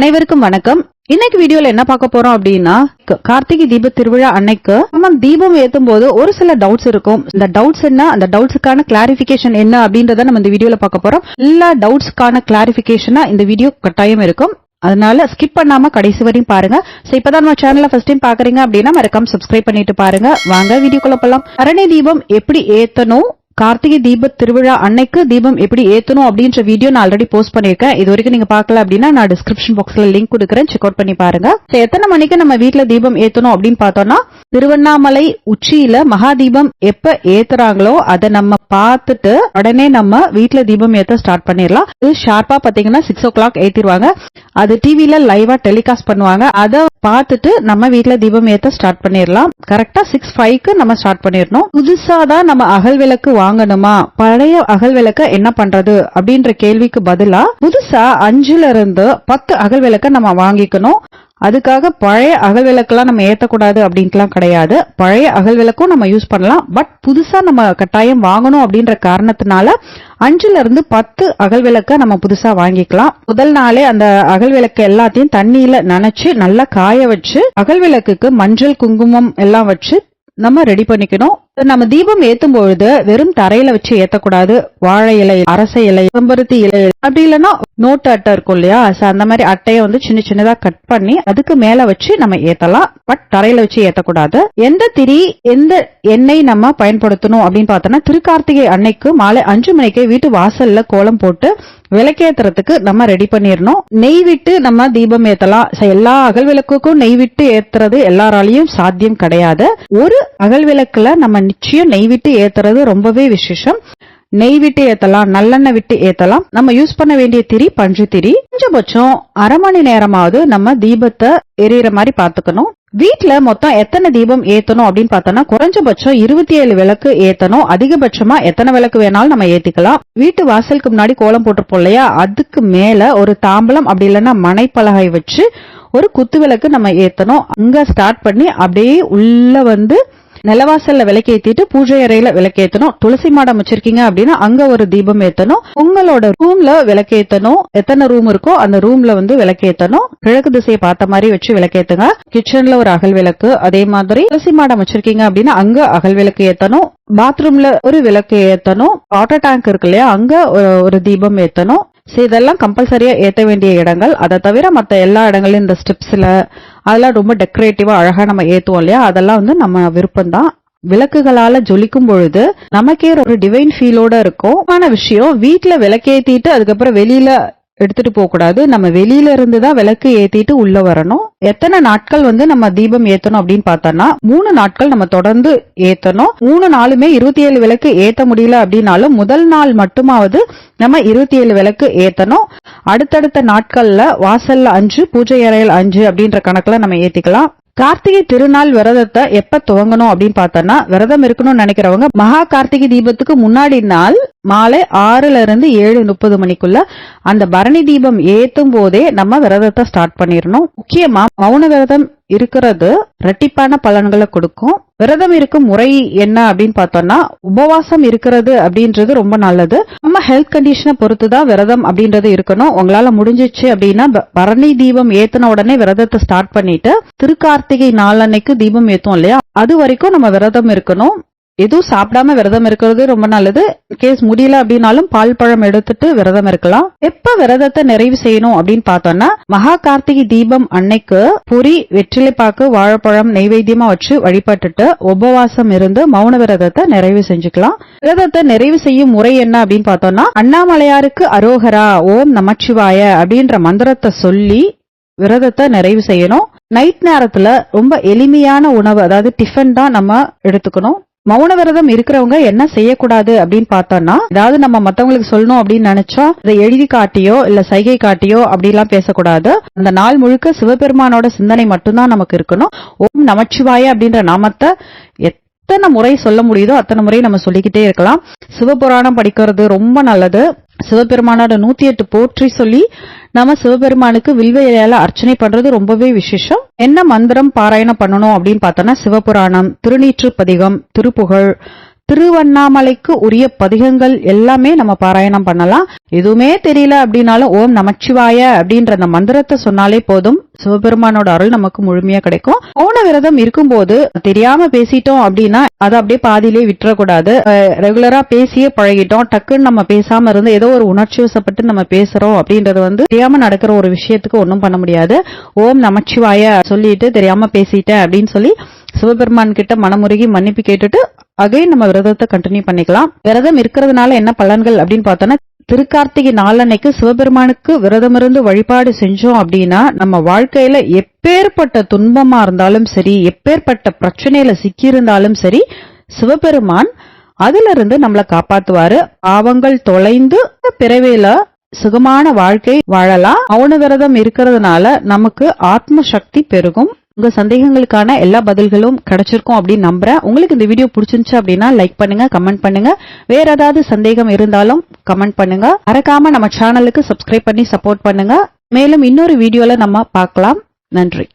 அனைவருக்கும் வணக்கம். இன்னைக்கு வீடியோல என்ன பார்க்க போறோம் அப்படின்னா கார்த்திகை தீப திருவிழா அன்னைக்கு நம்ம தீபம் ஏத்தும் போது ஒரு சில டவுட்ஸ் இருக்கும். இந்த டவுட்ஸ் என்ன? அந்த டவுட்ஸுக்கான கிளாரிபிகேஷன் என்ன அப்படின்றத நம்ம இந்த வீடியோல பார்க்க போறோம். எல்லா டவுட்ஸ்க்கான கிளாரிபிகேஷனா இந்த வீடியோ கட்டாயம் இருக்கும். அதனால ஸ்கிப் பண்ணாம கடைசி வரையும் பாருங்க. சோ இப்பதான் நம்ம சேனல்ல ஃபர்ஸ்ட் டைம் பாக்குறீங்க அப்படின்னா மறக்காம சப்ஸ்கிரைப் பண்ணிட்டு பாருங்க. வாங்க வீடியோக்குள்ள போலாம். அரணை தீபம் எப்படி ஏத்தணும்? கார்த்திகை தீப திருவிழா அன்னைக்கு தீபம் எப்படி ஏத்தணும் அப்படின்ற வீடியோ நான் ஆல்ரெடி போஸ்ட் பண்ணிருக்கேன் இது வரைக்கும் நீங்க பாக்கல அப்படின்னா நான் டிஸ்கிரிப்ஷன் பாக்ஸ்ல லிங்க் கொடுக்குறேன். செக் அவுட் பண்ணி பாருங்க. எத்தனை மணிக்கு நம்ம வீட்டுல தீபம் ஏத்தணும் அப்படின்னு பார்த்தோம்னா திருவண்ணாமலை உச்சியில மகாதீபம் எப்ப ஏத்துறாங்களோ அதை நம்ம பார்த்துட்டு உடனே நம்ம வீட்டுல தீபம் ஏத்த ஸ்டார்ட் பண்ணிடலாம். இது ஷார்ப்பா பாத்தீங்கன்னா சிக்ஸ் ஓ கிளாக் ஏத்திடுவாங்க. அது டிவில லைவா டெலிகாஸ்ட் பண்ணுவாங்க. அதை பார்த்துட்டு நம்ம வீட்டுல தீபம் ஏத்த ஸ்டார்ட் பண்ணிடலாம். கரெக்டா சிக்ஸ் ஃபைவ்க்கு நம்ம ஸ்டார்ட் பண்ணிடணும். புதுசா தான் நம்ம அகல் விளக்கு வாங்கணுமா? பழைய அகல் விளக்க என்ன பண்றது? அப்படின்ற கேள்விக்கு பதிலா புதுசா அஞ்சுல இருந்து பத்து அகல் விளக்க நம்ம வாங்கிக்கணும். அதுக்காக பழைய அகல் விளக்கெல்லாம் நம்ம ஏத்தக்கூடாது அப்படின்ட்டுலாம் கிடையாது. பழைய அகல் விளக்கும் நம்ம யூஸ் பண்ணலாம். பட் புதுசா நம்ம கட்டாயம் வாங்கணும் அப்படின்ற காரணத்தினால அஞ்சுல இருந்து பத்து அகல் விளக்க நம்ம புதுசா வாங்கிக்கலாம். முதல் நாளே அந்த அகல் விளக்கு எல்லாத்தையும் தண்ணியில நனைச்சு நல்லா காய வச்சு அகல் விளக்குக்கு மஞ்சள் குங்குமம் எல்லாம் வச்சு நம்ம ரெடி பண்ணிக்கணும். நம்ம தீபம் ஏத்தும் பொழுது வெறும் தரையில வச்சு ஏத்தக்கூடாது. வாழை இலை அரச இலை செம்பருத்தி இலை அப்படி இல்லைன்னா நோட்டு அட்டை இருக்கும் இல்லையா? அந்த மாதிரி அட்டையை வந்து சின்ன சின்னதா கட் பண்ணி அதுக்கு மேல வச்சு நம்ம ஏத்தலாம். பட் தரையில வச்சு ஏத்தக்கூடாது. எந்த திரி எந்த எண்ணெய் நம்ம பயன்படுத்தணும் அப்படின்னு பார்த்தோம்னா திருக்கார்த்திகை அன்னைக்கு மாலை அஞ்சு மணிக்கு வீட்டு வாசல்ல கோலம் போட்டு விளக்கேத்துறதுக்கு நம்ம ரெடி பண்ணிடணும் நெய் விட்டு நம்ம தீபம் ஏத்தலாம். எல்லா அகல் விளக்குக்கும் நெய் விட்டு ஏத்துறது எல்லாராலையும் சாத்தியம் கிடையாது. ஒரு அகல் விளக்குல நம்ம நிச்சயம் நெய் விட்டு ஏத்துறது ரொம்பவே விசேஷம். நெய் விட்டு ஏத்தலாம் நல்லெண்ணெய் விட்டு ஏத்தலாம். நம்ம யூஸ் பண்ண வேண்டிய திரி பஞ்சு திரி. கொஞ்சபட்சம் அரை மணி நேரமாவது நம்ம தீபத்தை எரியற மாதிரி பாத்துக்கணும் வீட்டுல மொத்தம் எத்தனை தீபம் ஏத்தணும் அப்படின்னு பார்த்தோம்னா குறைஞ்சபட்சம் இருபத்தி ஏழு விளக்கு ஏத்தணும். அதிகபட்சமா எத்தனை விளக்கு வேணாலும் நம்ம ஏத்திக்கலாம். வீட்டு வாசலுக்கு முன்னாடி கோலம் போட்டிருப்போம் இல்லையா? அதுக்கு மேல ஒரு தாம்பலம் அப்படி இல்லைன்னா மனைப்பலகை வச்சு ஒரு குத்து விளக்கு நம்ம ஏத்தணும். அங்க ஸ்டார்ட் பண்ணி அப்படியே உள்ள வந்து நிலவாசல்ல விளக்கேத்திட்டு பூஜை அறையில விளக்கேத்தணும். துளசி மாடம் வச்சிருக்கீங்க அப்படின்னா அங்க ஒரு தீபம் ஏத்தணும். உங்களோட ரூம்ல விளக்கேத்தணும். எத்தனை ரூம் இருக்கோ அந்த ரூம்ல வந்து விளக்கேத்தணும். கிழக்கு திசையை பார்த்த மாதிரி வச்சு விளக்கேத்துங்க. கிச்சன்ல ஒரு அகல் விளக்கு அதே மாதிரி துளசி மாடம் வச்சிருக்கீங்க அப்படின்னா அங்க அகல் விளக்கு ஏத்தணும். பாத்ரூம்ல ஒரு விளக்கு ஏத்தணும். வாட்டர் டேங்க் இருக்கு இல்லையா அங்க ஒரு- தீபம் ஏத்தணும். ஸோ இதெல்லாம் கம்பல்சரியாக ஏற்ற வேண்டிய இடங்கள். அதை தவிர மற்ற எல்லா இடங்களையும் இந்த ஸ்டெப்ஸில் அதெல்லாம் ரொம்ப டெக்கரேட்டிவாக அழகாக நம்ம ஏற்றுவோம் இல்லையா? அதெல்லாம் வந்து நம்ம விருப்பம் தான் விளக்குகளால ஜொலிக்கும் பொழுது நமக்கே ஒரு டிவைன் ஃபீலோட இருக்கும். ஆன விஷயம் வீட்டில் விளக்கேத்திட்டு அதுக்கப்புறம் வெளியில எடுத்துட்டு போக கூடாது. நம்ம வெளியில இருந்து தான் விளக்கு ஏத்திட்டு உள்ள வரணும். எத்தனை நாட்கள் வந்து நம்ம தீபம் ஏத்தணும் அப்படின்னு பார்த்தோம்னா மூணு நாட்கள் நம்ம தொடர்ந்து ஏத்தணும். மூணு நாளுமே இருபத்தி ஏழு விளக்கு ஏத்த முடியல அப்படின்னாலும் முதல் நாள் மட்டுமாவது நம்ம இருபத்தி ஏழு விளக்கு ஏத்தணும். அடுத்தடுத்த நாட்கள்ல வாசல்ல அஞ்சு பூஜை அறையில் அஞ்சு அப்படின்ற கணக்குல நம்ம ஏத்திக்கலாம். கார்த்திகை திருநாள் விரதத்தை எப்ப துவங்கணும் அப்படின்னு பார்த்தோம்னா விரதம் இருக்கணும்னு நினைக்கிறவங்க மகா கார்த்திகை தீபத்துக்கு முன்னாடி நாள் மாலை ஆறுல இருந்து ஏழு முப்பது மணிக்குள்ள அந்த பரணி தீபம் ஏத்தும் போதே நம்ம விரதத்தை ஸ்டார்ட் பண்ணிடணும். முக்கியமா மௌன விரதம் இருக்கிறது ரெட்டிப்பான பலன்களை கொடுக்கும். விரதம் இருக்கும் முறை என்ன அப்படின்னு பார்த்தோம்னா உபவாசம் இருக்கிறது அப்படின்றது ரொம்ப நல்லது. நம்ம ஹெல்த் கண்டிஷனை பொறுத்து தான் விரதம் அப்படின்றது இருக்கணும். உங்களால முடிஞ்சிச்சு அப்படின்னா பரணி தீபம் ஏத்தின உடனே விரதத்தை ஸ்டார்ட் பண்ணிட்டு திருக்கார்த்திகை நாளன்னைக்கு தீபம் ஏத்தும் இல்லையா? அது வரைக்கும் நம்ம விரதம் இருக்கணும். எதுவும் சாப்பிடாம விரதம் இருக்கிறது ரொம்ப நல்லது. கேஸ் முடியல அப்படின்னாலும் பால் பழம் எடுத்துட்டு விரதம் இருக்கலாம். எப்ப விரதத்தை நிறைவு செய்யணும் அப்படின்னு பார்த்தோம்னா மகா கார்த்திகை தீபம் அன்னைக்கு பொரி வெற்றிலைப்பாக்கு வாழைப்பழம் நெய்வேத்தியமா வச்சு வழிபட்டுட்டு உபவாசம் இருந்து மௌன விரதத்தை நிறைவு செஞ்சுக்கலாம். விரதத்தை நிறைவு செய்யும் முறை என்ன அப்படின்னு பார்த்தோம்னா அண்ணாமலையாருக்கு அரோகரா ஓம் நமச்சிவாய அப்படின்ற மந்திரத்தை சொல்லி விரதத்தை நிறைவு செய்யணும். நைட் நேரத்துல ரொம்ப எளிமையான உணவு அதாவது டிஃபன் தான் நம்ம எடுத்துக்கணும். மௌன விரதம் இருக்கிறவங்க என்ன செய்யக்கூடாது அப்படின்னு பார்த்தோம்னா ஏதாவது நம்ம மத்தவங்களுக்கு சொல்லணும் அப்படின்னு நினைச்சா இதை எழுதி காட்டியோ இல்ல சைகை காட்டியோ அப்படிலாம் பேசக்கூடாது. அந்த நாள் முழுக்க சிவபெருமானோட சிந்தனை மட்டும்தான் நமக்கு இருக்கணும். ஓம் நமச்சிவாய அப்படின்ற நாமத்தை எத்தனை முறை சொல்ல முடியுதோ அத்தனை முறை நம்ம சொல்லிக்கிட்டே இருக்கலாம். சிவபுராணம் படிக்கிறது ரொம்ப நல்லது. சிவபெருமானோட நூத்தி எட்டு போற்றி சொல்லி நம்ம சிவபெருமானுக்கு வில்வ இலையால அர்ச்சனை பண்றது ரொம்பவே விசேஷம். என்ன மந்திரம் பாராயணம் பண்ணணும் அப்படின்னு பார்த்தோம்னா சிவபுராணம் திருநீற்று பதிகம் திருப்புகழ் திருவண்ணாமலைக்கு உரிய பதிகங்கள் எல்லாமே நம்ம பாராயணம் பண்ணலாம். எதுவுமே தெரியல அப்படின்னாலும் ஓம் நமச்சிவாய அப்படின்ற அந்த மந்திரத்தை சொன்னாலே போதும். சிவபெருமானோட அருள் நமக்கு முழுமையா கிடைக்கும். மௌன விரதம் இருக்கும்போது தெரியாம பேசிட்டோம் அப்படின்னா அதை அப்படியே பாதியிலே விட்டுறக்கூடாது. ரெகுலரா பேசியே பழகிட்டோம். டக்குன்னு நம்ம பேசாம இருந்து ஏதோ ஒரு உணர்ச்சி வசப்பட்டு நம்ம பேசுறோம் அப்படின்றது வந்து தெரியாம நடக்கிற ஒரு விஷயத்துக்கு ஒன்றும் பண்ண முடியாது. ஓம் நமச்சிவாய சொல்லிட்டு தெரியாம பேசிட்டேன் அப்படின்னு சொல்லி சிவபெருமான் கிட்ட மனமுருகி மன்னிப்பு கேட்டுட்டு அகைன் நம்ம விரதத்தை கண்டினியூ பண்ணிக்கலாம். விரதம் இருக்கிறதுனால என்ன பலன்கள் அப்படின்னு பார்த்தோம்னா திருக்கார்த்திகை நாளன்னைக்கு சிவபெருமானுக்கு விரதமிருந்து வழிபாடு செஞ்சோம் அப்படின்னா நம்ம வாழ்க்கையில எப்பேற்பட்ட துன்பமா இருந்தாலும் சரி எப்பேற்பட்ட பிரச்சனையில சிக்கியிருந்தாலும் சரி சிவபெருமான் அதுல இருந்து நம்மளை காப்பாத்துவாரு. பாவங்கள் தொலைந்து பிறவில சுகமான வாழ்க்கை வாழலாம். மௌன விரதம் இருக்கிறதுனால நமக்கு ஆத்ம சக்தி பெருகும். உங்க சந்தேகங்களுக்கான எல்லா பதில்களும் கிடைச்சிருக்கும் அப்படின்னு நம்புறேன். உங்களுக்கு இந்த வீடியோ பிடிச்சிருந்துச்சு அப்படின்னா லைக் பண்ணுங்க கமெண்ட் பண்ணுங்க. வேற ஏதாவது சந்தேகம் இருந்தாலும் கமெண்ட் பண்ணுங்க. மறக்காம நம்ம சேனலுக்கு சப்ஸ்கிரைப் பண்ணி சப்போர்ட் பண்ணுங்க. மேலும் இன்னொரு வீடியோல நம்ம பார்க்கலாம். நன்றி.